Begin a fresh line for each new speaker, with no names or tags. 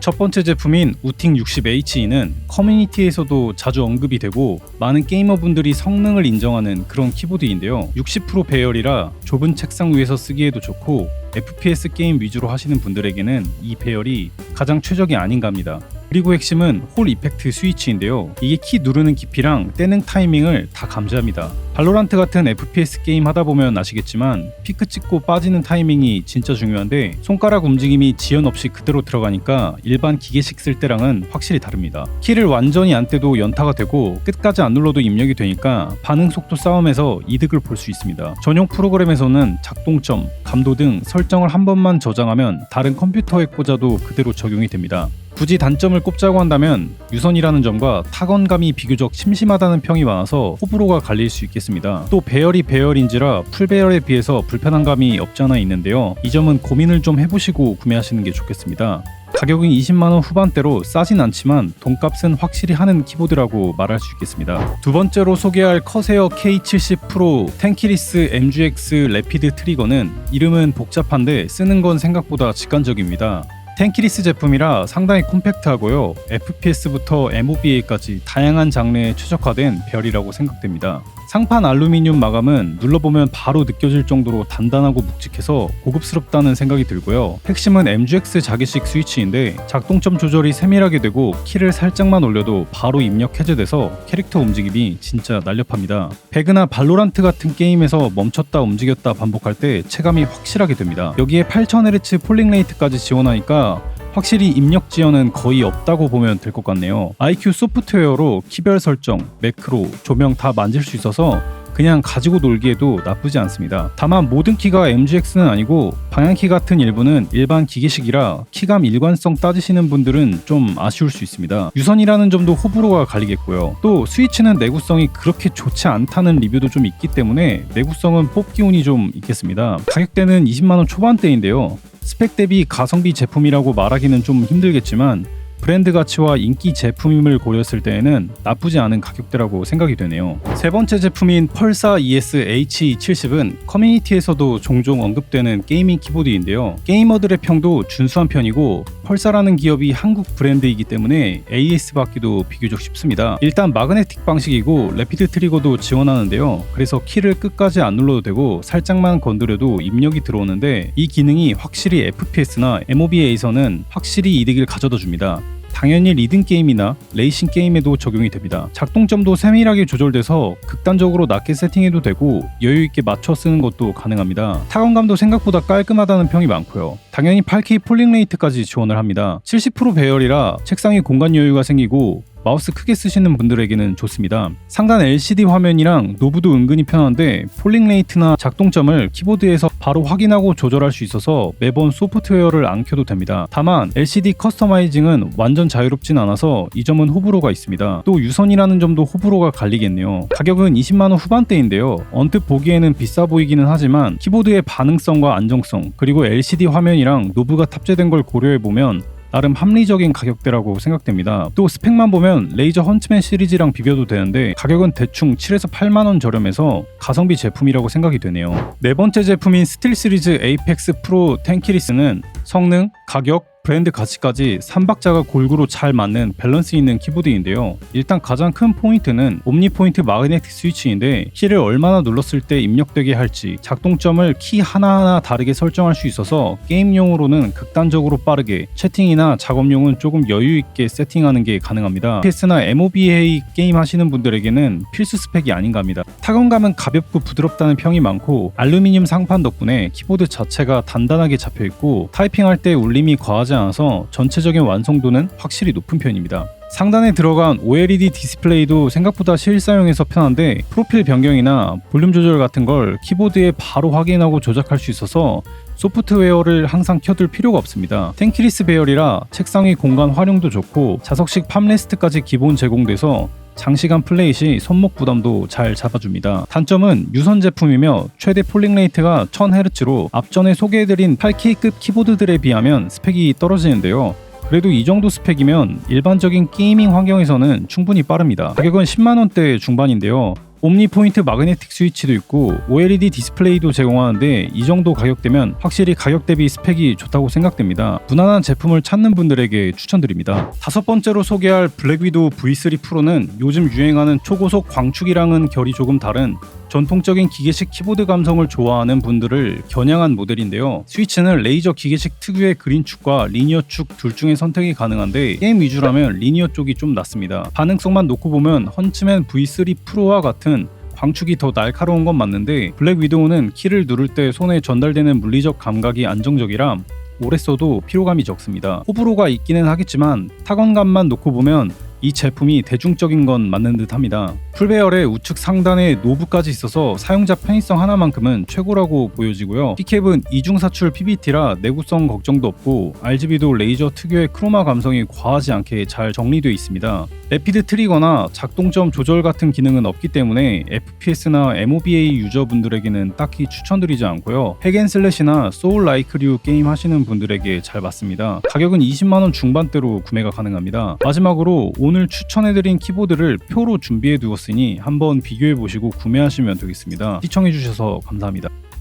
첫 번째 제품인 우팅 60H는 커뮤니티에서도 자주 언급이 되고 많은 게이머분들이 성능을 인정하는 그런 키보드인데요. 60% 배열이라 좁은 책상 위에서 쓰기에도 좋고 FPS 게임 위주로 하시는 분들에게는 이 배열이 가장 최적이 아닌가 합니다. 그리고 핵심은 홀 이펙트 스위치인데요. 이게 키 누르는 깊이랑 떼는 타이밍을 다 감지합니다. 발로란트 같은 FPS 게임 하다 보면 아시겠지만 피크 찍고 빠지는 타이밍이 진짜 중요한데 손가락 움직임이 지연 없이 그대로 들어가니까 일반 기계식 쓸 때랑은 확실히 다릅니다. 키를 완전히 안 떼도 연타가 되고 끝까지 안 눌러도 입력이 되니까 반응 속도 싸움에서 이득을 볼 수 있습니다. 전용 프로그램에서는 작동점, 감도 등 설정을 한 번만 저장하면 다른 컴퓨터에 꽂아도 그대로 적용이 됩니다. 굳이 단점을 꼽자고 한다면 유선이라는 점과 타건감이 비교적 심심하다는 평이 많아서 호불호가 갈릴 수 있겠습니다. 또 배열이 배열인지라 풀배열에 비해서 불편한 감이 없지 않아 있는데요. 이 점은 고민을 좀 해보시고 구매하시는 게 좋겠습니다. 가격은 20만원 후반대로 싸진 않지만 돈값은 확실히 하는 키보드라고 말할 수 있겠습니다. 두 번째로 소개할 커세어 K70 프로 텐키리스 MGX 레피드 트리거는 이름은 복잡한데 쓰는 건 생각보다 직관적입니다. 텐키리스 제품이라 상당히 콤팩트하고요. FPS부터 MOBA까지 다양한 장르에 최적화된 별이라고 생각됩니다. 상판 알루미늄 마감은 눌러보면 바로 느껴질 정도로 단단하고 묵직해서 고급스럽다는 생각이 들고요. 핵심은 MGX 자기식 스위치인데 작동점 조절이 세밀하게 되고 키를 살짝만 올려도 바로 입력 해제돼서 캐릭터 움직임이 진짜 날렵합니다. 배그나 발로란트 같은 게임에서 멈췄다 움직였다 반복할 때 체감이 확실하게 됩니다. 여기에 8000Hz 폴링 레이트까지 지원하니까 확실히 입력 지연은 거의 없다고 보면 될 것 같네요. IQ 소프트웨어로 키별 설정, 매크로, 조명 다 만질 수 있어서 그냥 가지고 놀기에도 나쁘지 않습니다. 다만 모든 키가 MGX는 아니고 방향키 같은 일부는 일반 기계식이라 키감 일관성 따지시는 분들은 좀 아쉬울 수 있습니다. 유선이라는 점도 호불호가 갈리겠고요. 또 스위치는 내구성이 그렇게 좋지 않다는 리뷰도 좀 있기 때문에 내구성은 뽑기 운이 좀 있겠습니다. 가격대는 20만원 초반대인데요. 스펙 대비 가성비 제품이라고 말하기는 좀 힘들겠지만 브랜드 가치와 인기 제품임을 고렸을 때에는 나쁘지 않은 가격대라고 생각이 되네요. 세 번째 제품인 펄사 ES H70은 커뮤니티에서도 종종 언급되는 게이밍 키보드인데요. 게이머들의 평도 준수한 편이고 펄사라는 기업이 한국 브랜드이기 때문에 AS 받기도 비교적 쉽습니다. 일단 마그네틱 방식이고 레피드 트리거도 지원하는데요. 그래서 키를 끝까지 안 눌러도 되고 살짝만 건드려도 입력이 들어오는데 이 기능이 확실히 FPS나 MOBA에서는 확실히 이득을 가져다 줍니다. 당연히 리듬 게임이나 레이싱 게임에도 적용이 됩니다. 작동점도 세밀하게 조절돼서 극단적으로 낮게 세팅해도 되고 여유 있게 맞춰 쓰는 것도 가능합니다. 타건감도 생각보다 깔끔하다는 평이 많고요. 당연히 8K 폴링 레이트까지 지원을 합니다. 70% 배열이라 책상에 공간 여유가 생기고 마우스 크게 쓰시는 분들에게는 좋습니다. 상단 LCD 화면이랑 노브도 은근히 편한데 폴링 레이트나 작동점을 키보드에서 바로 확인하고 조절할 수 있어서 매번 소프트웨어를 안 켜도 됩니다. 다만 LCD 커스터마이징은 완전 자유롭진 않아서 이 점은 호불호가 있습니다. 또 유선이라는 점도 호불호가 갈리겠네요. 가격은 20만원 후반대인데요. 언뜻 보기에는 비싸 보이기는 하지만 키보드의 반응성과 안정성 그리고 LCD 화면이랑 노브가 탑재된 걸 고려해 보면 나름 합리적인 가격대라고 생각됩니다. 또 스펙만 보면 레이저 헌츠맨 시리즈랑 비교도 되는데 가격은 대충 7에서 8만 원 저렴해서 가성비 제품이라고 생각이 되네요. 네 번째 제품인 스틸 시리즈 에이펙스 프로 텐키리스는 성능, 가격, 브랜드 가치까지 3박자가 골고루 잘 맞는 밸런스 있는 키보드인데요. 일단 가장 큰 포인트는 옴니 포인트 마그네틱 스위치인데 키를 얼마나 눌렀을 때 입력되게 할지 작동점을 키 하나하나 다르게 설정할 수 있어서 게임용으로는 극단적으로 빠르게 채팅이나 작업용은 조금 여유 있게 세팅하는 게 가능합니다. PS나 MOBA 게임 하시는 분들에게는 필수 스펙이 아닌가 합니다. 타건감은 가볍고 부드럽다는 평이 많고 알루미늄 상판 덕분에 키보드 자체가 단단하게 잡혀 있고 타이핑할 때 울림이 과하지 않아서 전체적인 완성도는 확실히 높은 편입니다. 상단에 들어간 OLED 디스플레이도 생각보다 실사용에서 편한데 프로필 변경이나 볼륨 조절 같은 걸 키보드에 바로 확인하고 조작할 수 있어서 소프트웨어를 항상 켜둘 필요가 없습니다. 텐키리스 배열이라 책상 위 공간 활용도 좋고 자석식 팜레스트까지 기본 제공돼서 장시간 플레이 시 손목 부담도 잘 잡아줍니다. 단점은 유선 제품이며 최대 폴링 레이트가 1000Hz로 앞전에 소개해드린 8K급 키보드들에 비하면 스펙이 떨어지는데요. 그래도 이 정도 스펙이면 일반적인 게이밍 환경에서는 충분히 빠릅니다. 가격은 10만원대 중반인데요. 옴니 포인트 마그네틱 스위치도 있고 OLED 디스플레이도 제공하는데 이 정도 가격대면 확실히 가격 대비 스펙이 좋다고 생각됩니다. 무난한 제품을 찾는 분들에게 추천드립니다. 다섯 번째로 소개할 블랙 위도우 V3 프로는 요즘 유행하는 초고속 광축이랑은 결이 조금 다른 전통적인 기계식 키보드 감성을 좋아하는 분들을 겨냥한 모델인데요. 스위치는 레이저 기계식 특유의 그린축과 리니어 축 둘 중에 선택이 가능한데 게임 위주라면 리니어 쪽이 좀 낫습니다. 반응성만 놓고 보면 헌츠맨 V3 프로와 같은 광축이 더 날카로운 건 맞는데 블랙 위도우는 키를 누를 때 손에 전달되는 물리적 감각이 안정적이라 오래 써도 피로감이 적습니다. 호불호가 있기는 하겠지만 타건감만 놓고 보면 이 제품이 대중적인 건 맞는 듯 합니다. 풀배열의 우측 상단에 노브까지 있어서 사용자 편의성 하나만큼은 최고라고 보여지고요. P캡은 이중 사출 PBT라 내구성 걱정도 없고 RGB도 레이저 특유의 크로마 감성이 과하지 않게 잘 정리되어 있습니다. 레피드 트리거나 작동점 조절 같은 기능은 없기 때문에 FPS나 MOBA 유저분들에게는 딱히 추천드리지 않고요. 핵앤슬래시나 소울 라이크류 게임 하시는 분들에게 잘 맞습니다. 가격은 20만원 중반대로 구매가 가능합니다. 마지막으로 오늘 추천해드린 키보드를 표로 준비해 두었으니 한번 비교해 보시고 구매하시면 되겠습니다. 시청해주셔서 감사합니다.